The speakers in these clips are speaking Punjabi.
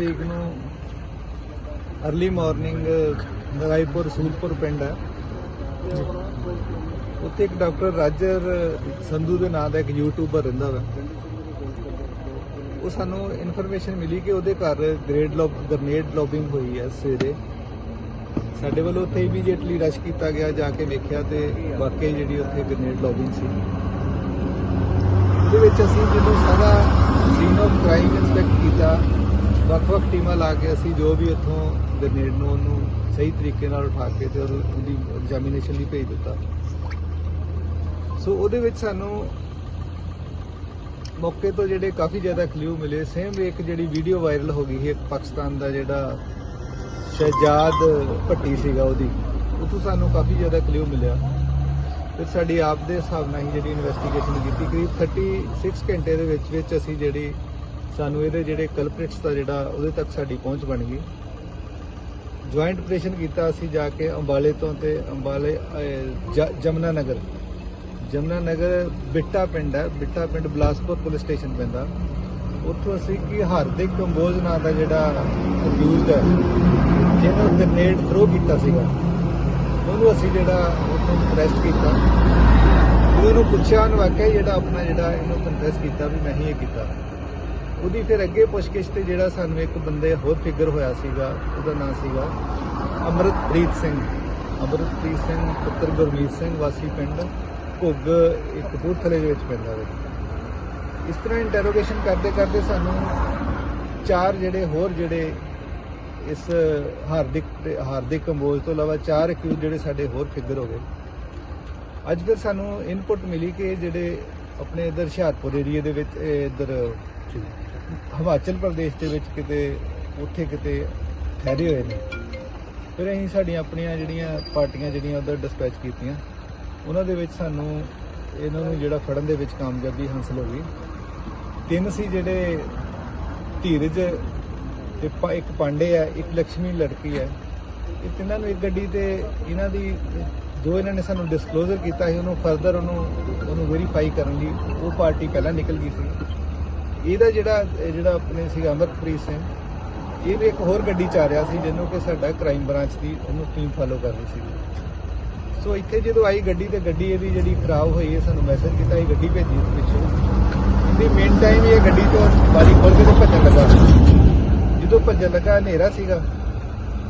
ਤਰੀਕ ਨੂੰ अर्ਲੀ ਮਾਰਨਿੰਗ ਰਾਏਪੁਰ ਸੂਲਪੁਰ ਪਿੰਡ ਹੈ। ਉੱਥੇ ਇੱਕ ਡਾਕਟਰ ਰਾਜਰ ਸੰਧੂ ਦੇ ਨਾਂ ਦਾ ਇੱਕ ਯੂਟਿਊਬਰ ਰਹਿੰਦਾ ਵਾ। ਉਹ ਸਾਨੂੰ ਇਨਫੋਰਮੇਸ਼ਨ ਮਿਲੀ ਕਿ ਉਹਦੇ ਘਰ ਗ੍ਰੇਡ ਲੌਬ ਗ੍ਰਨੇਡ ਲੌਬਿੰਗ ਹੋਈ ਹੈ ਸਵੇਰੇ। ਸਾਡੇ ਵੱਲੋਂ ਉੱਥੇ ਇਮੀਡੀਏਟਲੀ ਰਸ਼ ਕੀਤਾ ਗਿਆ, ਜਾ ਕੇ ਵੇਖਿਆ ਤੇ ਵਾਕਈ ਜਿਹੜੀ ਉੱਥੇ ਗ੍ਰਨੇਡ ਲੌਬਿੰਗ ਸੀ। ਉਹਦੇ ਵਿੱਚ ਅਸੀਂ ਜਦੋਂ ਸਾਰਾ ਸੀਨ ਆਫ ਕ੍ਰਾਈਮ ਇਨਸਪੈਕਟ ਕੀਤਾ ਵੱਖ-ਵੱਖ ਟੀਮਾਂ ਲਾ ਕੇ ਅਸੀਂ ਜੋ ਵੀ ਉੱਥੋਂ ਗ੍ਰਨੇਡ ਨੂੰ ਉਹਨੂੰ ਸਹੀ ਤਰੀਕੇ ਨਾਲ ਉਠਾ ਕੇ ਤੇ ਉਹਦੀ ਐਗਜ਼ਾਮੀਨੇਸ਼ਨ ਲਈ ਭੇਜ ਦਿੱਤਾ। ਸੋ ਉਹਦੇ ਵਿੱਚ ਸਾਨੂੰ ਮੌਕੇ ਤੋਂ ਜਿਹੜੇ ਕਾਫੀ ਜ਼ਿਆਦਾ ਕਲੂ ਮਿਲੇ। ਸੇਮ ਇੱਕ ਜਿਹੜੀ ਵੀਡੀਓ ਵਾਇਰਲ ਹੋ ਗਈ ਸੀ, ਇੱਕ ਪਾਕਿਸਤਾਨ ਦਾ ਜਿਹੜਾ ਸ਼ਹਿਜਾਦ ਭੱਟੀ ਸੀਗਾ ਉਹਦੀ ਉਤੋਂ ਸਾਨੂੰ ਕਾਫੀ ਜ਼ਿਆਦਾ ਕਲੂ ਮਿਲਿਆ। ਫਿਰ ਸਾਡੀ ਆਪ ਦੇ ਹਿਸਾਬ ਨਾਲ ਹੀ ਜਿਹੜੀ ਇਨਵੈਸਟੀਗੇਸ਼ਨ ਕੀਤੀ। ਕਰੀਬ 36 ਘੰਟੇ ਦੇ ਵਿੱਚ ਵਿੱਚ ਅਸੀਂ ਜਿਹੜੀ ਸਾਨੂੰ ਇਹਦੇ ਜਿਹੜੇ ਕਲਪ੍ਰਿਟਸ ਦਾ ਜਿਹੜਾ ਉਹਦੇ ਤੱਕ ਸਾਡੀ ਪਹੁੰਚ ਬਣ ਗਈ। ਜੁਆਇੰਟ ਆਪਰੇਸ਼ਨ ਕੀਤਾ ਅਸੀਂ ਜਾ ਕੇ ਅੰਬਾਲੇ ਤੋਂ ਤੇ ਅੰਬਾਲੇ ਅਹ, ਜਮਨਾ ਨਗਰ। ਜਮਨਾ ਨਗਰ ਬਿੱਟਾ ਪਿੰਡ ਹੈ ਬਿੱਟਾ ਪਿੰਡ ਬਲਾਸਪੁਰ ਪੁਲਿਸ ਸਟੇਸ਼ਨ ਪੈਂਦਾ। ਉੱਥੋਂ ਅਸੀਂ ਕਿ ਹਾਰਦਿਕ ਕੰਬੋਜ ਨਾਂ ਦਾ ਜਿਹੜਾ ਅਕਿਊਜ਼ਡ ਹੈ ਜਿਹਨੂੰ ਗ੍ਰਨੇਡ ਥਰੋ ਕੀਤਾ ਸੀਗਾ ਉਹਨੂੰ ਅਸੀਂ ਜਿਹੜਾ ਉੱਥੋਂ ਅਰੈਸਟ ਕੀਤਾ। ਉਹਨੂੰ ਪੁੱਛਿਆ ਉਹਨੂੰ ਵਾਕਿਆ ਹੀ ਜਿਹੜਾ ਆਪਣਾ ਜਿਹੜਾ ਇਹਨੂੰ ਕਨਫੈਸ ਕੀਤਾ ਵੀ ਮੈਂ ਹੀ ਇਹ ਕੀਤਾ। ਉਹਦੀ ਫਿਰ ਅੱਗੇ ਪੁੱਛਗਿੱਛ ਤੇ ਜਿਹੜਾ ਸਾਨੂੰ ਇੱਕ ਬੰਦੇ ਹੋਰ ਫਿਗਰ ਹੋਇਆ ਸੀਗਾ, ਉਹਦਾ ਨਾਮ ਸੀਗਾ ਅਮਰਤਪ੍ਰੀਤ ਸਿੰਘ। ਅਮਰਤਪ੍ਰੀਤ ਸਿੰਘ, ਪੁੱਤਰ ਗੁਰਮੀਤ ਸਿੰਘ, ਵਾਸੀ ਪਿੰਡ ਘੁੱਗ, ਇੱਕ ਕਪੂਰਥਲੇ ਦੇ ਵਿੱਚ ਪੈਂਦਾ ਵੇ। ਇਸ ਤਰ੍ਹਾਂ ਇੰਟਰੋਗੇਸ਼ਨ ਕਰਦੇ ਕਰਦੇ ਸਾਨੂੰ ਚਾਰ ਜਿਹੜੇ ਹੋਰ ਜਿਹੜੇ ਇਸ ਹਾਰਦਿਕ ਹਾਰਦਿਕ ਕੰਬੋਜ ਤੋਂ ਇਲਾਵਾ ਚਾਰ ਅਕਿਊਜ਼ ਜਿਹੜੇ ਸਾਡੇ ਹੋਰ ਫਿਗਰ ਹੋ ਗਏ। ਅੱਜ ਫਿਰ ਸਾਨੂੰ ਇਨਪੁਟ ਮਿਲੀ ਕਿ ਜਿਹੜੇ ਆਪਣੇ ਇਧਰ ਹੁਸ਼ਿਆਰਪੁਰ ਏਰੀਏ ਦੇ ਵਿੱਚ, ਇਹ ਇਧਰ ਹਿਮਾਚਲ ਪ੍ਰਦੇਸ਼ ਦੇ ਵਿੱਚ ਕਿਤੇ, ਉੱਥੇ ਕਿਤੇ ਠਹਿਰੇ ਹੋਏ ਨੇ। ਫਿਰ ਅਸੀਂ ਸਾਡੀਆਂ ਆਪਣੀਆਂ ਜਿਹੜੀਆਂ ਪਾਰਟੀਆਂ ਜਿਹੜੀਆਂ ਉਧਰ ਡਿਸਪੈਚ ਕੀਤੀਆਂ, ਉਹਨਾਂ ਦੇ ਵਿੱਚ ਸਾਨੂੰ ਇਹਨਾਂ ਨੂੰ ਜਿਹੜਾ ਫੜਨ ਦੇ ਵਿੱਚ ਕਾਮਯਾਬੀ ਹਾਸਲ ਹੋ ਗਈ। ਤਿੰਨ ਸੀ ਜਿਹੜੇ ਧੀਰਜ ਤੇ ਇੱਕ ਪਾਂਡੇ ਆ, ਇੱਕ ਲక్ష్ਮੀ ਲੜਕੀ ਹੈ ਇਹ ਤਿੰਨਾਂ ਨੂੰ ਇੱਕ ਗੱਡੀ ਤੇ ਇਹਨਾਂ ਦੀ, ਜੋ ਇਹਨਾਂ ਨੇ ਸਾਨੂੰ ਡਿਸਕਲੋਜ਼ਰ ਕੀਤਾ ਸੀ, ਉਹਨੂੰ ਫਰਦਰ ਉਹਨੂੰ ਉਹਨੂੰ ਵੈਰੀਫਾਈ ਕਰਨ ਲਈ ਉਹ ਪਾਰਟੀ ਪਹਿਲਾਂ ਨਿਕਲ ਗਈ ਸੀ। ਇਹਦਾ ਜਿਹੜਾ ਜਿਹੜਾ ਆਪਣੇ ਸੀਗਾ ਅਮਰਪ੍ਰੀਤ ਸਿੰਘ, ਇਹ ਵੀ ਇੱਕ ਹੋਰ ਗੱਡੀ ਚ ਆ ਰਿਹਾ ਸੀ ਜਿਹਨੂੰ ਕਿ ਸਾਡਾ ਕ੍ਰਾਈਮ ਬ੍ਰਾਂਚ ਦੀ ਉਹਨੂੰ ਟੀਮ ਫਾਲੋ ਕਰ ਰਹੀ ਸੀ। ਸੋ ਇੱਥੇ ਜਦੋਂ ਆਈ ਗੱਡੀ ਤੇ ਗੱਡੀ ਇਹਦੀ ਜਿਹੜੀ ਖਰਾਬ ਹੋਈ ਹੈ ਸਾਨੂੰ ਮੈਸੇਜ ਕੀਤਾ, ਇਹ ਗੱਡੀ ਭੇਜੀ ਇਸ ਪਿੱਛੇ। ਇਹਦੀ ਮੇਨ ਟਾਈਮ ਇਹ ਗੱਡੀ ਤੋਂ ਬਾਰੀ ਖੋਲ ਕੇ ਤੇ ਭੱਜਣ ਲੱਗਾ। ਜਦੋਂ ਭੱਜਣ ਲੱਗਾ, ਹਨੇਰਾ ਸੀਗਾ।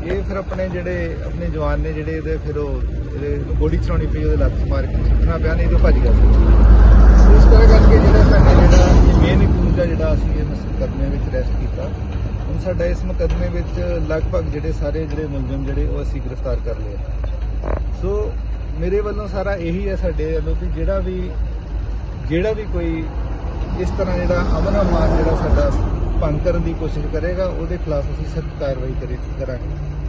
ਇਹ ਫਿਰ ਆਪਣੇ ਜਿਹੜੇ, ਆਪਣੇ ਜਵਾਨ ਨੇ ਜਿਹੜੇ ਇਹਦੇ ਫਿਰ ਉਹ ਇਹਦੇ ਗੋਲੀ ਚਲਾਉਣੀ ਪਈ, ਉਹਦੇ ਲੱਤ ਮਾਰ ਕੇ ਸੁੱਟਣਾ ਪਿਆ, ਨਹੀਂ ਤਾਂ ਭੱਜ ਗਿਆ ਸੀ ਸੋ। ਇਸ ਤਰ੍ਹਾਂ ਕਰਕੇ ਜਿਹੜਾ ਮੇਨ ਇਕੂਜ ਦਾ ਜਿਹੜਾ ਅਸੀਂ ਇਹ ਮੁਕੱਦਮੇ ਵਿੱਚ ਅਰੈਸਟ ਕੀਤਾ ਹੁਣ ਸਾਡਾ ਇਸ ਮੁਕੱਦਮੇ ਵਿੱਚ ਲਗਭਗ ਜਿਹੜੇ ਸਾਰੇ ਜਿਹੜੇ ਮੁਲਜ਼ਮ ਜਿਹੜੇ ਉਹ ਅਸੀਂ ਗ੍ਰਿਫਤਾਰ ਕਰ ਲਏ ਸੋ ਮੇਰੇ ਵੱਲੋਂ ਸਾਰਾ ਇਹੀ ਹੈ ਸਾਡੇ ਵੱਲੋਂ ਕਿ ਜਿਹੜਾ ਵੀ ਜਿਹੜਾ ਵੀ ਕੋਈ ਇਸ ਤਰ੍ਹਾਂ ਜਿਹੜਾ ਅਮਨ ਅਮਾਨ ਜਿਹੜਾ ਸਾਡਾ ਭੰਗ ਕਰਨ ਦੀ ਕੋਸ਼ਿਸ਼ ਕਰੇਗਾ, ਉਹਦੇ ਖਿਲਾਫ ਅਸੀਂ ਸਖਤ ਕਾਰਵਾਈ ਕਰੇ ਕਰਾਂਗੇ।